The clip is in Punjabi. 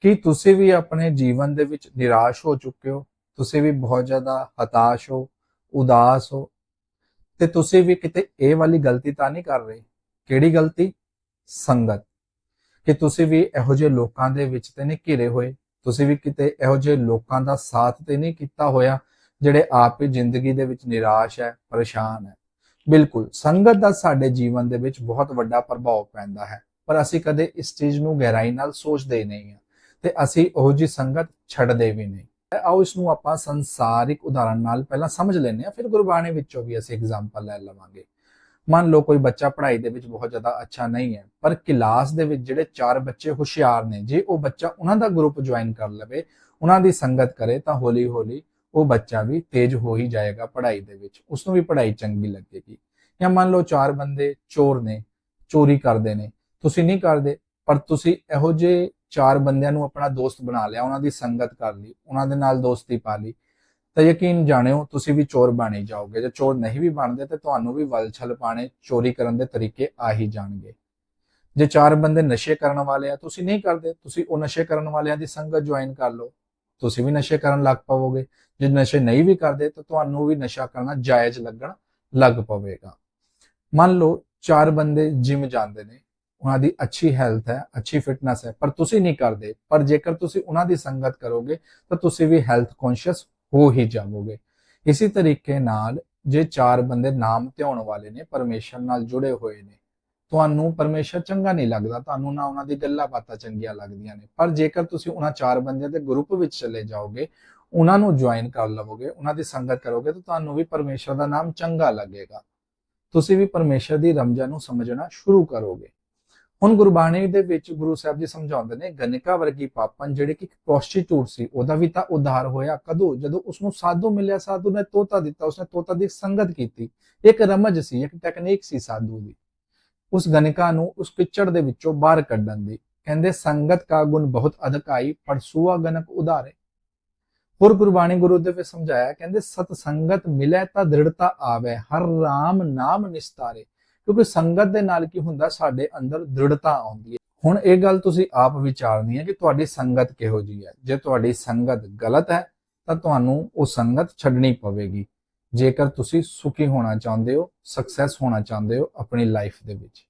ਕੀ ਤੁਸੀਂ ਵੀ ਆਪਣੇ ਜੀਵਨ ਦੇ ਵਿੱਚ ਨਿਰਾਸ਼ ਹੋ ਚੁੱਕੇ ਹੋ? ਤੁਸੀਂ ਵੀ ਬਹੁਤ ਜ਼ਿਆਦਾ ਹਤਾਸ਼ ਹੋ, ਉਦਾਸ ਹੋ, ਤੇ ਤੁਸੀਂ ਵੀ ਕਿਤੇ ਇਹ ਵਾਲੀ ਗਲਤੀ ਤਾਂ ਨਹੀਂ ਕਰ ਰਹੇ? ਕਿਹੜੀ ਗਲਤੀ? ਸੰਗਤ। ਕਿ ਤੁਸੀਂ ਵੀ ਇਹੋ ਜਿਹੇ ਲੋਕਾਂ ਦੇ ਵਿੱਚ ਤੇ ਨਹੀਂ ਘਿਰੇ ਹੋਏ? ਤੁਸੀਂ ਵੀ ਕਿਤੇ ਇਹੋ ਜਿਹੇ ਲੋਕਾਂ ਦਾ ਸਾਥ ਤੇ ਨਹੀਂ ਕੀਤਾ ਹੋਇਆ, ਜਿਹੜੇ ਆਪ ਹੀ ਜ਼ਿੰਦਗੀ ਦੇ ਵਿੱਚ ਨਿਰਾਸ਼ ਹੈ, ਪਰੇਸ਼ਾਨ ਹੈ? ਬਿਲਕੁਲ, ਸੰਗਤ ਦਾ ਸਾਡੇ ਜੀਵਨ ਦੇ ਵਿੱਚ ਬਹੁਤ ਵੱਡਾ ਪ੍ਰਭਾਵ ਪੈਂਦਾ ਹੈ, ਪਰ ਅਸੀਂ ਕਦੇ ਇਸ ਚੀਜ਼ ਨੂੰ ਗਹਿਰਾਈ ਨਾਲ ਸੋਚਦੇ ਨਹੀਂ ਹਾਂ। ਤੇ ਅਸੀਂ ਉਹ ਜੀ ਸੰਗਤ ਛੱਡਦੇ ਵੀ ਨਹੀਂ। ਆਓ ਇਸ ਨੂੰ ਆਪਾਂ ਸੰਸਾਰਿਕ ਉਦਾਹਰਣ ਨਾਲ ਪਹਿਲਾਂ ਸਮਝ ਲੈਂਦੇ ਹਾਂ, ਫਿਰ ਗੁਰਬਾਣੀ ਵਿੱਚੋਂ ਵੀ ਅਸੀਂ ਐਗਜ਼ਾਮਪਲ ਲੈ ਲਵਾਂਗੇ। ਮੰਨ ਲਓ ਕੋਈ ਬੱਚਾ ਪੜ੍ਹਾਈ ਦੇ ਵਿੱਚ ਬਹੁਤ ਜ਼ਿਆਦਾ ਅੱਛਾ ਨਹੀਂ ਹੈ, ਪਰ ਕਲਾਸ ਦੇ ਵਿੱਚ ਜਿਹੜੇ ਚਾਰ ਬੱਚੇ ਹੁਸ਼ਿਆਰ ਨੇ, ਜੇ ਉਹ ਬੱਚਾ ਉਹਨਾਂ ਦਾ ਗਰੁੱਪ ਜੁਆਇਨ ਕਰ ਲਵੇ, ਉਹਨਾਂ ਦੀ ਸੰਗਤ ਕਰੇ ਤਾਂ ਹੌਲੀ ਹੌਲੀ ਉਹ ਬੱਚਾ ਵੀ ਤੇਜ਼ ਹੋ ਹੀ ਜਾਏਗਾ ਪੜ੍ਹਾਈ ਦੇ ਵਿੱਚ ਉਸ ਨੂੰ ਵੀ ਪੜ੍ਹਾਈ ਚੰਗੀ ਲੱਗੇਗੀ। ਜਾਂ ਮੰਨ ਲਓ ਚਾਰ ਬੰਦੇ ਚੋਰ ਨੇ, ਚੋਰੀ ਕਰਦੇ ਨੇ, ਤੁਸੀਂ ਨਹੀਂ ਕਰਦੇ, ਪਰ ਤੁਸੀਂ ਇਹੋ ਜਿਹੇ ਚਾਰ ਬੰਦਿਆਂ ਨੂੰ ਆਪਣਾ ਦੋਸਤ ਬਣਾ ਲਿਆ, ਉਹਨਾਂ ਦੀ ਸੰਗਤ ਕਰ ਲਈ, ਉਹਨਾਂ ਦੇ ਨਾਲ ਦੋਸਤੀ ਪਾ ਲਈ। ਤਾਂ ਯਕੀਨ ਜਾਣਿਓ, ਤੁਸੀਂ ਵੀ ਚੋਰ ਬਣ ਜਾਓਗੇ। ਜੇ ਚੋਰ ਨਹੀਂ ਵੀ ਬਣਦੇ, ਤੇ ਤੁਹਾਨੂੰ ਵੀ ਵਲਛਲ ਪਾਣੇ, ਚੋਰੀ ਕਰਨ ਦੇ ਤਰੀਕੇ ਆ ਹੀ ਜਾਣਗੇ। ਜੇ ਚਾਰ ਬੰਦੇ ਨਸ਼ੇ ਕਰਨ ਵਾਲੇ ਆ, ਤੁਸੀਂ ਨਹੀਂ ਕਰਦੇ, ਤੁਸੀਂ ਉਹ ਨਸ਼ੇ ਕਰਨ ਵਾਲਿਆਂ ਦੀ ਸੰਗਤ ਜੁਆਇਨ ਕਰ ਲਓ। ਤੁਸੀਂ ਵੀ ਨਸ਼ੇ ਕਰਨ ਲੱਗ ਪਵੋਗੇ। ਜੇ ਨਸ਼ੇ ਨਹੀਂ ਵੀ ਕਰਦੇ, ਤਾਂ ਤੁਹਾਨੂੰ ਵੀ ਨਸ਼ਾ ਕਰਨਾ ਜਾਇਜ਼ ਲੱਗਣ ਲੱਗ ਪਵੇਗਾ। ਮੰਨ ਲਓ, ਚਾਰ ਬੰਦੇ ਜਿਮ ਜਾਂਦੇ ਨੇ। ਉਹਨਾਂ ਦੀ ਅੱਛੀ ਹੈਲਥ ਹੈ, ਅੱਛੀ ਫਿਟਨੈਸ ਹੈ, ਪਰ ਤੁਸੀਂ ਨਹੀਂ ਕਰਦੇ। ਪਰ ਜੇਕਰ ਤੁਸੀਂ ਉਹਨਾਂ ਦੀ ਸੰਗਤ ਕਰੋਗੇ, ਤਾਂ ਤੁਸੀਂ ਵੀ ਹੈਲਥ ਕੌਨਸ਼ੀਅਸ ਹੋ ਹੀ ਜਾਵੋਗੇ। ਇਸੇ ਤਰੀਕੇ ਨਾਲ ਜੇ ਚਾਰ ਬੰਦੇ ਨਾਮ ਧਿਆਉਣ ਵਾਲੇ ਨੇ, ਪਰਮੇਸ਼ਰ ਨਾਲ ਜੁੜੇ ਹੋਏ ਨੇ, ਤੁਹਾਨੂੰ ਪਰਮੇਸ਼ਰ ਚੰਗਾ ਨਹੀਂ ਲੱਗਦਾ, ਤੁਹਾਨੂੰ ਨਾ ਉਹਨਾਂ ਦੀ ਗੱਲਾਂ ਬਾਤਾਂ ਚੰਗੀਆਂ ਲੱਗਦੀਆਂ ਨੇ। ਪਰ ਜੇਕਰ ਤੁਸੀਂ ਉਹਨਾਂ ਚਾਰ ਬੰਦਿਆਂ ਦੇ ਗਰੁੱਪ ਵਿੱਚ ਚਲੇ ਜਾਓਗੇ, ਉਹਨਾਂ ਨੂੰ ਜੁਆਇਨ ਕਰ ਲਵੋਗੇ, ਉਹਨਾਂ ਦੀ ਸੰਗਤ ਕਰੋਗੇ, ਤਾਂ ਤੁਹਾਨੂੰ ਵੀ ਪਰਮੇਸ਼ਰ ਦਾ ਨਾਮ ਚੰਗਾ ਲੱਗੇਗਾ। ਤੁਸੀਂ ਵੀ ਪਰਮੇਸ਼ਰ ਦੀ ਰਮਜ਼ਾ ਨੂੰ ਸਮਝਣਾ ਸ਼ੁਰੂ ਕਰੋਗੇ। ਹੁਣ ਗੁਰਬਾਣੀ ਦੇ ਵਿੱਚ ਗੁਰੂ ਸਾਹਿਬ ਜੀ ਸਮਝਾਉਂਦੇ ਨੇ, ਗਨਿਕਾ ਵਰਗੀ ਪਾਪਨ ਜਿਹੜੇ ਕਿ ਪ੍ਰੋਸਟੀਟਿਊਟ ਸੀ, ਉਹਦਾ ਵੀ ਤਾਂ ਉਧਾਰ ਹੋਇਆ। ਕਦੋਂ? ਜਦੋਂ ਉਸ ਨੂੰ ਸਾਧੂ ਮਿਲਿਆ, ਸਾਧੂ ਨੇ ਤੋਤਾ ਦਿੱਤਾ, ਉਸਨੇ ਤੋਤਾ ਦੀ ਸੰਗਤ ਕੀਤੀ। ਇੱਕ ਰਮਜ ਸੀ, ਇੱਕ ਟੈਕਨੀਕ ਸੀ ਸਾਧੂ ਦੀ। ਉਸ ਗਨਿਕਾ ਨੂੰ ਉਸ ਕਿਚੜ ਦੇ ਵਿੱਚੋਂ ਬਾਹਰ ਕੱਢਣ ਦੀ। ਕਹਿੰਦੇ, ਸੰਗਤ ਕਾ ਗੁਣ ਬਹੁਤ ਅਧਕਾਈ ਪਰਸੂਆ ਗਨਕ ਉਧਾਰੇ। ਹੋਰ ਗੁਰਬਾਣੀ ਗੁਰੂ ਦੇ ਵਿੱਚ ਸਮਝਾਇਆ, ਕਹਿੰਦੇ ਸਤ ਸੰਗਤ ਮਿਲੇ ਤਾਂ ਦ੍ਰਿੜਤਾ ਆਵੇ, ਹਰ ਰਾਮ ਨਾਮ ਨਿਸਤਾਰੇ। ਕਿਉਂਕਿ ਸੰਗਤ ਦੇ ਨਾਲ ਕੀ ਹੁੰਦਾ, ਸਾਡੇ ਅੰਦਰ ਦ੍ਰਿੜਤਾ ਆਉਂਦੀ ਹੈ। ਹੁਣ ਇਹ ਗੱਲ ਤੁਸੀਂ ਆਪ ਵਿਚਾਰਨੀ ਹੈ ਕਿ ਤੁਹਾਡੀ ਸੰਗਤ ਕਿਹੋ ਜੀ ਹੈ। ਜੇ ਤੁਹਾਡੀ ਸੰਗਤ ਗਲਤ ਹੈ, ਤਾਂ ਤੁਹਾਨੂੰ ਉਹ ਸੰਗਤ ਛੱਡਣੀ ਪਵੇਗੀ। ਜੇਕਰ ਤੁਸੀਂ ਸੁਖੀ ਹੋਣਾ ਚਾਹੁੰਦੇ ਹੋ ਸਕਸੈਸ ਹੋਣਾ ਚਾਹੁੰਦੇ ਹੋ ਆਪਣੀ ਲਾਈਫ ਦੇ ਵਿੱਚ।